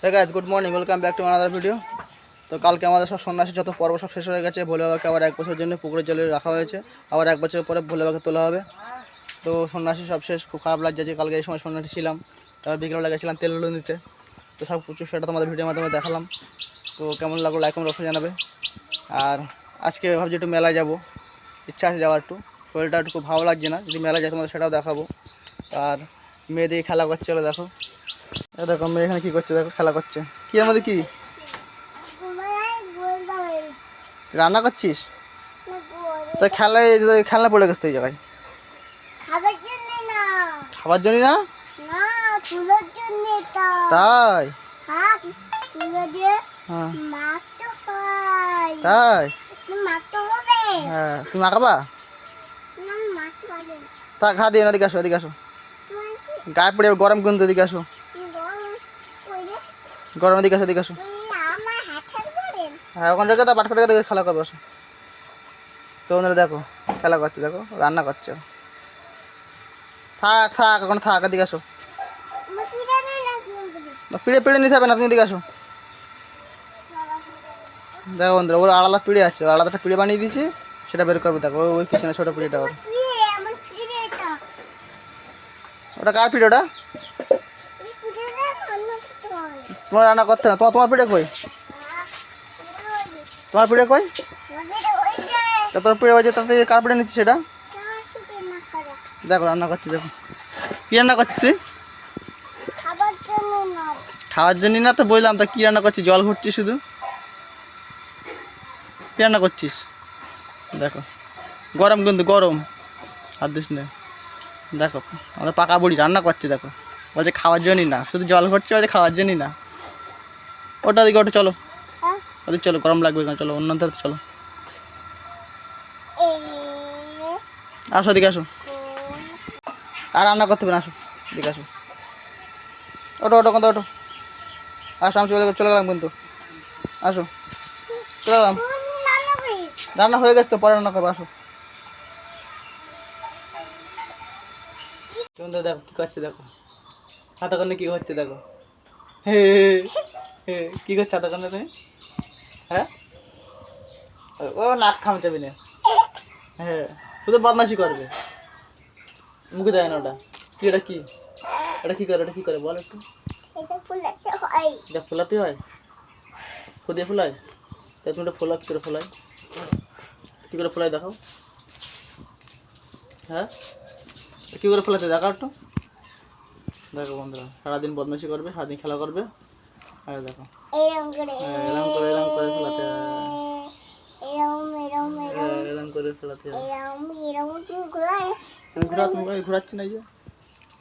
হ্যাঁ guys good morning welcome back to another video তো কালকে আমাদের সব সন্ন্যাসী যত পর্ব সব শেষ হয়ে গেছে, ভোলে বাবাকে আবার এক বছরের জন্য পুকুরের জলে রাখা হয়েছে। আবার এক বছর পরে ভোলে বাবাকে তোলা হবে। তো সন্ন্যাসী সব শেষ, খুব খারাপ লাগছে যে কালকে এই সময় সন্ন্যাসী ছিলাম। তারপর বিকেলবেলা গেছিলাম তেলগুলো নিতে। তো সব কিছু সেটা তোমাদের ভিডিওর মাধ্যমে দেখালাম। তো কেমন লাগল লাইক কমেন্ট অবশ্যই জানাবে। আর আজকে ভাবছি একটু মেলায় যাব। ইচ্ছা আছে যাওয়ার একটু। শরীরটা একটু খুব ভালো লাগছে না। যদি মেলায় যায় তোমাদের সেটাও দেখাবো। আর মেয়েদের খেলা করছে দেখো। দেখো, মেয়ে এখানে কী করছে? দেখো, খেলা করছে। কি এর মধ্যে কি? রান্না করছিস? তো খেলায় খেলনা পড়ে গেছে এই জায়গায়। খাবার জন্য না? তাই? হ্যাঁ। তাই? হ্যাঁ। তুমি আঁকাবা। তা ঘা দিয়ে এদিকে আসো এদিকে আসো। গায়ে পড়ে গরম কিন্তু এদিকে আসো। গরম দিকে আসো এদিকে আসো। হ্যাঁ ওখানে রেখে দাও পাট করে রেখে খেলা করবে আসো তো ওনারা দেখো খেলা করছে দেখো রান্না করছে। থাক থাক এখন থাক এদিকে আসো। পিড়ে পিড়ে নিতে হবে না তুমি এদিকে আসো। দেখো বন্ধুরা ওর আলাদা পিড়ে আছে আলাদাটা পিড়ে বানিয়ে দিয়েছি সেটা বের করবে দেখো ওই- পিছনে ছোটো পিড়েটা ওর। ওটা কার পিড়ে ওটা এই পিঠেটা রান্না করতে হয় তোমার রান্না করতে না তোমার তোমার পিড়ে কই? তোমার কই পিঠে যায় তা তোর পিড়ে হয়েছে তাতে কার পিড়ে নিচ্ছি সেটা? পিঠে দেখো, রান্না করছি, দেখো। কী রান্না করছিস? খাওয়ার জন্য না তো বললাম, তা কী রান্না করছিস? জল ঘুরছিস শুধু? কী রান্না করছিস? দেখো। গরম কিন্তু গরম। আর দিস না। দেখো, আমাদের পাকা বুড়ি রান্না করছে, দেখো। বলছে খাওয়ার জন্যই না। শুধু জল ঘুরছে বলছে খাওয়ার জন্যই না। ওটা দিকে ওটা চলো। হ্যাঁ। ওদিকে চলো গরম লাগবে কেন চলো অন্য ধারে চলো। আসো এদিকে আসো। আর রান্না করতে হবে না আসো এদিকে আসো। ওটো ওটো কথা ওটো আসো আমি চলে চলে গেলাম কিন্তু। আসো চলে গেলাম। রান্না হয়ে গেছে তো পরে রান্না করব আসো। দেখো কী করছে দেখো? হাতে কানে কী হচ্ছে দেখো? হে। কী করছে কানে তুমি? হ্যাঁ? ও নাক খামচাবি না। হ্যাঁ শুধু বদমাশি করবে। মুখে দেয় না ওটা। কি এটা কি? এটা কি করে এটা কি করে? বল একটু। এটা ফুলাতে হয়। হয়? ফুদিয়ে ফোলায়? তা তুমি এটা ফোলা কী করে ফোলাই কী করে ফোলাই দেখাও। হ্যাঁ? কী করে ফোলাতে দেখাও একটু। দেখো বন্ধুরা সারাদিন বদমাশি করবে সারাদিন খেলা করবে। আর দেখো এরম করে হ্যাঁ, এরম করে এরম করে ফেলাতে হয়। এরম এরম হ্যাঁ, এরম করে ফেলাতে হয়। এরম এরম তুমি ঘোরা তুমি ঘোরাচ্ছি না এই যে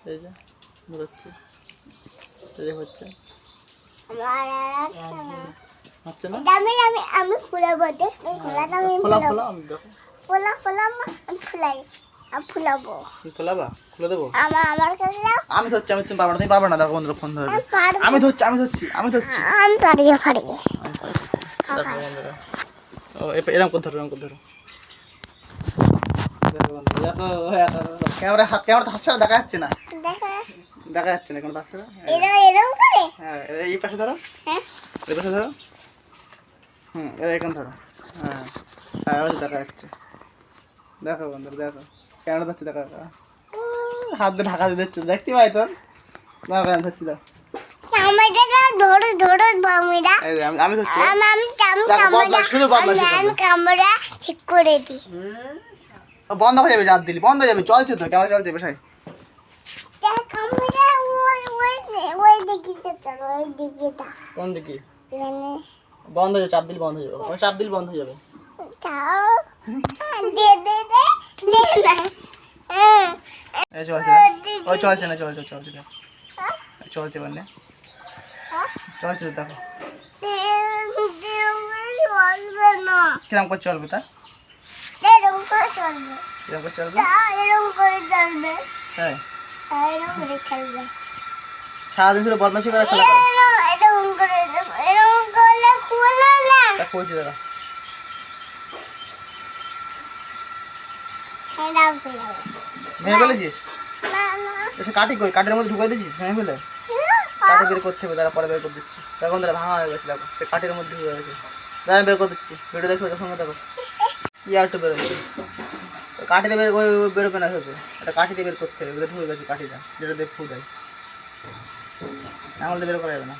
এই যে ঘোরাচ্ছি এই যে হচ্ছে না আমি আমি দেখ ফুলাতে আমি দেখো আমি ফুলাবো। তুমি ফোলাবা? খুলে দেবো? আমার আমার কাছে আমি ধরছি আমি তুমি পারব না তুমি পারবে না। দেখো বন্ধুরা ফোন ধরবে আমি ধরছি আমি ধরছি আমি ধরছি। আমি পারি। ও এ- এরম করে ধরো এরম করে ধরো। ক্যামেরা হাত ক্যামেরা তো হাত ছাড়া দেখা যাচ্ছে না। দেখা যাচ্ছে না কোনো হাত ছাড়া? হ্যাঁ, করে? হ্যাঁ এই- পাশে ধরো। হ্যাঁ। এই পাশে ধরো। হুম ধরো। হ্যাঁ। হ্যাঁ দেখা যাচ্ছে। দেখো বন্ধুরা দেখো। ক্যামেরা ধরছে দেখো দেখো। হাত দিয়ে ঢাকা দিয়ে দিচ্ছে দেখতে পাই তোর? দেখো। আমি ধরছি। আমি দেখো, শুধু ঠিক করে দিই বন্ধ হয়ে যাবে জাত দিলি। বন্ধ হয়ে যাবে চলছে তো ক্যামেরা চলছে বেশাই কোন দিকে মানে বন্ধ হয়ে যাবে চাপ দিল বন্ধ হয়ে যাবে। ওই চাপ দিল বন্ধ হয়ে যাবে। দে দে দে দে। না এই চলছে চলছে না চলছে চলছে এই চলছে মানে চলছে দেখো না কিরম করে চলবে তা এরকম করে চলবে করে চলবে এরকম করে চলবে? হ্যাঁ। এরকম করে চলবে সারাদিন শুধু বদমাশি করে খেলা এরকম করে এরকম করলে খুলে না। দাদা এরকম করে ভেঙে ফেলেছিস এসে কাটি কই? কাঠের মধ্যে ঢুকাই দিয়েছিস ভেঙে ফেলে কাঠি বের করতে হবে তারা পরে বের করে দিচ্ছি। তখন তারা ভাঙা হয়ে গেছে দেখো। সে কাঠের মধ্যে হয়ে গেছে। তারা বের করে দিচ্ছি। ভিডিও দেখো দেখো সঙ্গে দেখো। কি আর একটু বেরোচ্ছে কাঠিতে বের বেরোবে না ভেবে। এটা কাঠিতে বের করতে হবে ঢুকে গেছে কাঠিটা। যেটা দিয়ে ফু দেয়। আঙুল দিয়ে বের করা যাবে না।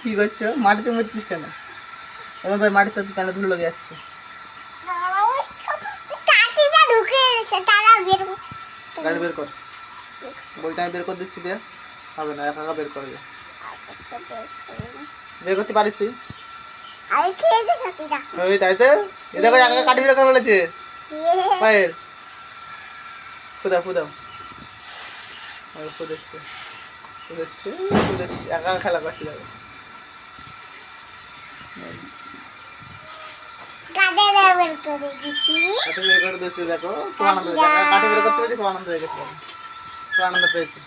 কি করছ? মাটিতে মরছিস কেন? এবং ভাই মাটিতে কানে ধুলো লেগে যাচ্ছে বের করে- গাড়ি বের কর। বইটা আমি বের করে দিচ্ছি দিয়ে হবে না একা একা বের করে দে বের করতে পারিস তুই? আরে ওই তাই তো। এ দেখো একা একা কাটি বের করে বলেছে। ইয়ে। পায়ের ফুদাও ফুদাও ওই ফুদাচ্ছে ফুদাচ্ছে ফুদাচ্ছে। একা খেলা বের করে দিছি। করে দেখো আনন্দ কাটি করতে পেরেছি খুব আনন্দ হয়ে গেছে। খুব আনন্দ পেয়েছি।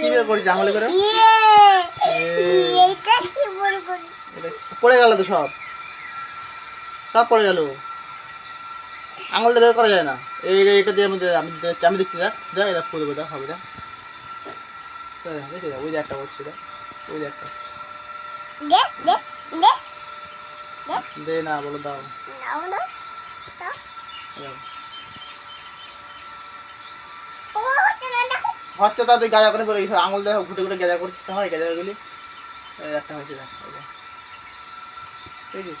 ইয়ে পড়ে গেল তো সব। সব পড়ে গেল। আঙুল দিয়ে করা যায় না। এই এটা দিয়ে আমি আমি আমি দিচ্ছি দেখ। দেখ এটা ফুল দেবো দেখ হবে দেখ। দেখ, ওই যে একটা করছি দেখ ওই যে একটা দে না বলো দাও। না হচ্ছে না তা তুই গাজা করে পড়ে গেছিস। আঙুল দেখো ঘুটে ঘুটে গেজা করছিস তো হয় গেজাগুলি। একটা হয়েছে দেখ। দেখছিস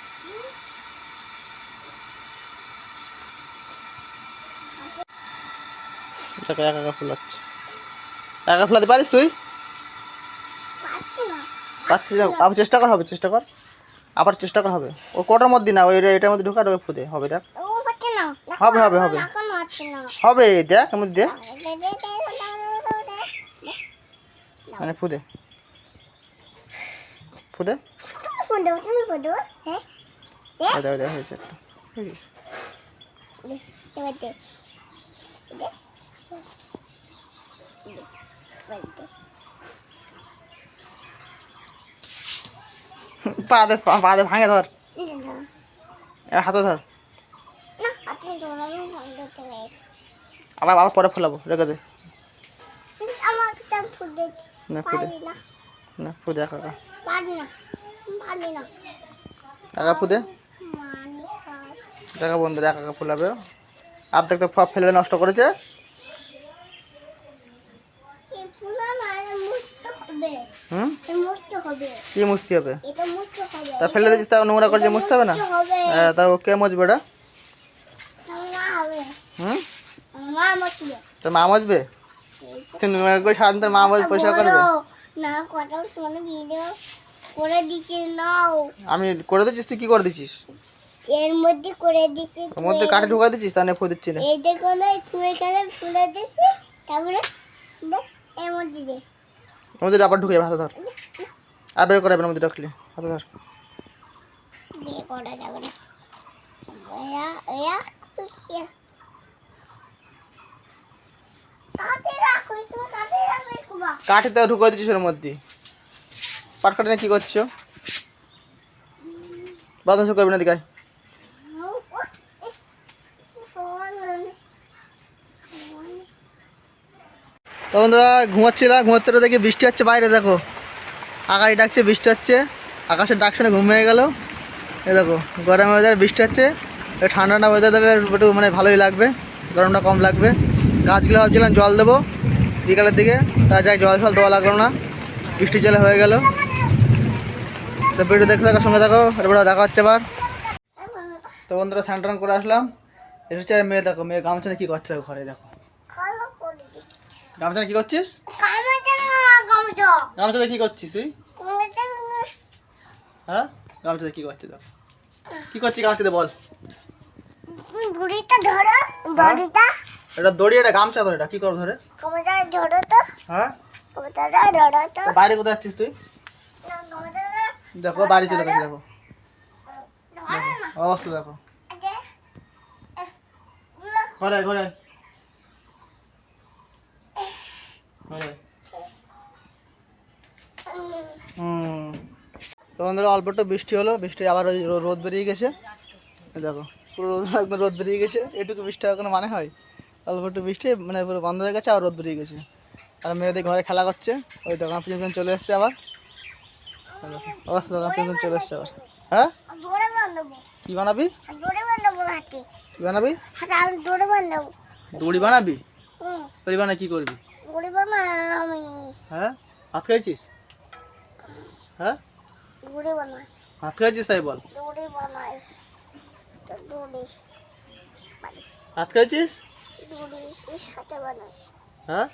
দেখো একা একা ফুলাচ্ছে একা ফুলাতে পারিস তুই? পাচ্ছি আবার চেষ্টা কর হবে চেষ্টা কর। আবার চেষ্টা কর হবে। ও কোটার মধ্যে না ওই এটার মধ্যে ঢুকা ওই ফুদে হবে দেখ। হবে, হবে, হবে। হবে দেখ এর মধ্যে মানে ফুদে। ফুদে? হ্যাঁ। দেখ হয়েছে একটা। পা দে পা দে ভাঙে ধর। হাতে ধর আবার আবার পরে ফোলাবো রেখে দে। না ফুদে না। ফুদে দেখা বন্ধুরা ফুলাবে। আর দেখতে ফেলে নষ্ট করেছে এই ফুলা মানে মুক্ত হবে হুম? কি মুছতে হবে? তা ফেলে দিচ্ছিস তা নোংরা করছে মুছতে হবে না? হ্যাঁ তা ও কে মুছবে ওটা? হুম? তোর মা মুছবে। তুই নোংরা করে সারাদিন তোর মা বস পয়সা করবে? না কত শুনে ভিডিও করে দিছি নাও। আমি করে দিচ্ছিস তুই কি করে দিচ্ছিস? এর মধ্যে করে দিছি ওর মধ্যে কাঠে দিচ্ছি না। এই দেখো না তুই এখানে ফুলে দিছি তারপরে এর মধ্যে দে। মধ্যে আবার ঢুকে যাবে হাতে ধর। আর বের করে যাবে না, ওর মধ্যে রাখলে হাতে ধর। না। কাঠে তো ঢুকাই দিচ্ছিস ওর মধ্যে। পাট কাটে কি করছ? বাদন শুকাবি না দিকায় তো বন্ধুরা ঘুমাচ্ছিল ঘুমাতে দেখি বৃষ্টি হচ্ছে বাইরে, দেখো। আকাশ ডাকছে, বৃষ্টি হচ্ছে। আকাশের ডাক শুনে ঘুম হয়ে গেল। এ দেখো, গরমের ওয়েদার বৃষ্টি হচ্ছে। ঠান্ডা ঠান্ডা ওয়েদার দেবে, একটু মানে ভালোই লাগবে। গরমটা কম লাগবে। গাছগুলো ভাবছিলাম জল দেবো। বিকালের দিকে, তা যাই, জল ফল দেওয়া লাগল না। বৃষ্টি জলে হয়ে গেল। তো ভিডিও দেখতে থাকার সঙ্গে দেখো এরপরে দেখা হচ্ছে এবার তো বন্ধুরা, স্নান করে আসলাম। হচ্ছে মেয়ে, দেখো, মেয়ে গামছা কী করছে ঘরে, দেখো। গামছা কী করছিস? গামছা দিয়ে কী করছিস তুই? হ্যাঁ? গামছা দিয়ে কী করছিস দেখো। কি করছিস গাছটিতে বল। বুড়িটা ধরো বড়িটা। এটা দড়ি এটা গামছা ধরে এটা কি কর ধরে? কমটা ধরো তো। হ্যাঁ? কমটাটা ধরো তো। বাইরে কোথায় যাচ্ছিস তুই? দেখো বাড়ি চলে গেছে দেখো। অবস্থা দেখো। ঘরে ঘরে ঘরে হুম। তো বন্ধুরা অল্প একটু বৃষ্টি হলো বৃষ্টি আবার ওই রোদ বেরিয়ে গেছে। দেখো পুরো রোদ একদম রোদ বেরিয়ে গেছে। এটুকু বৃষ্টি হওয়ার কোনো মানে হয়? অল্প একটু বৃষ্টি মানে পুরো বন্ধ হয়ে গেছে আবার রোদ বেরিয়ে গেছে। আর মেয়েদের ঘরে খেলা করছে। ওই দোকান পিছন চলে এসছে আবার। অবস্থা দোকান পিছন চলে এসছে আবার। হ্যাঁ? কী বানাবি? কী বানাবি? দৌড়ে বানাবি? হুম। দড়ি বানায় কী করবি? বানাই আমি। হ্যাঁ? ভাত খাইছিস হ্যাঁ? বানাই ভাত খাইছিস তাই বল। তো দৌড়ে ভাত খাইছিস দৌড়ে সাথে বানাই। হ্যাঁ?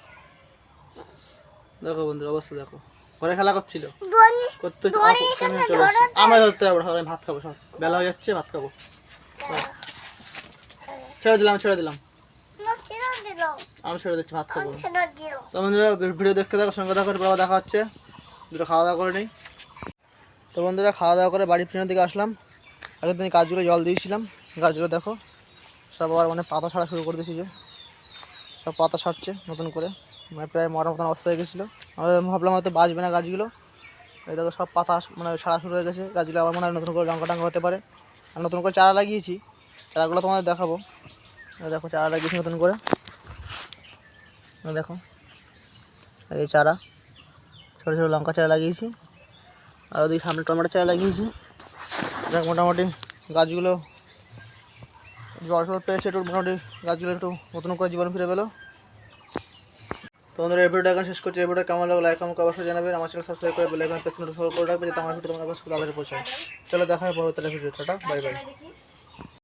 দেখো বন্ধুর অবস্থা দেখো। ঘরে খেলা করছিল। করতে চলে। আমরা ধরতে আমি ভাত খাব সব। বেলা হয়ে যাচ্ছে ভাত খাব। ছেড়ে দিলাম ছেড়ে দিলাম। ছেড়ে দিল আমি ছেড়ে দিচ্ছি ভাত খাব। তো বন্ধুরা ভিডিও দেখতে থাকো সঙ্গে থাকো বাবা দেখা হচ্ছে। দুটো খাওয়া দাওয়া করে নিই। তো বন্ধুরা খাওয়া দাওয়া করে বাড়ির পিছনের দিকে আসলাম। আগের দিন গাছগুলো জল দিয়েছিলাম। গাছগুলো দেখো সব আবার মানে পাতা ছাড়া শুরু করে দিয়েছি যে। সব পাতা ছাড়ছে নতুন করে। মানে প্রায় মরার মতন অবস্থা হয়ে গেছিল। আমি ভাবলাম হয়তো বাঁচবে না গাছগুলো। এই দেখো সব পাতা মানে ছাড়া শুরু হয়ে গেছে। গাছগুলো আবার মনে হয় নতুন করে লঙ্কা টাঙ্কা হতে পারে। আর নতুন করে চারা লাগিয়েছি। চারাগুলো তোমাদের দেখাবো। দেখো চারা লাগিয়েছি নতুন করে। দেখো। এই চারা, ছোটো ছোটো লঙ্কা চারা লাগিয়েছি। আর ওদিকে সামনে টমেটো চারা লাগিয়েছি। দেখ, মোটামুটি গাছগুলো জল টল পেয়েছে একটু, মোটামুটি গাছগুলো একটু নতুন করে জীবন ফিরে পেল। তো আমাদের এই ভিডিওটা এখন শেষ করছি। এই কেমন লাগল লাইক আমাকে অবশ্যই জানাবেন। আমার চ্যানেল সাবস্ক্রাইব করে বেল আইকন প্রেস করে রাখবে যাতে আমার ভিডিও তোমার কাছে তাড়াতাড়ি পৌঁছায়। চলো, দেখা হয় পরবর্তী ভিডিও টাটা বাই বাই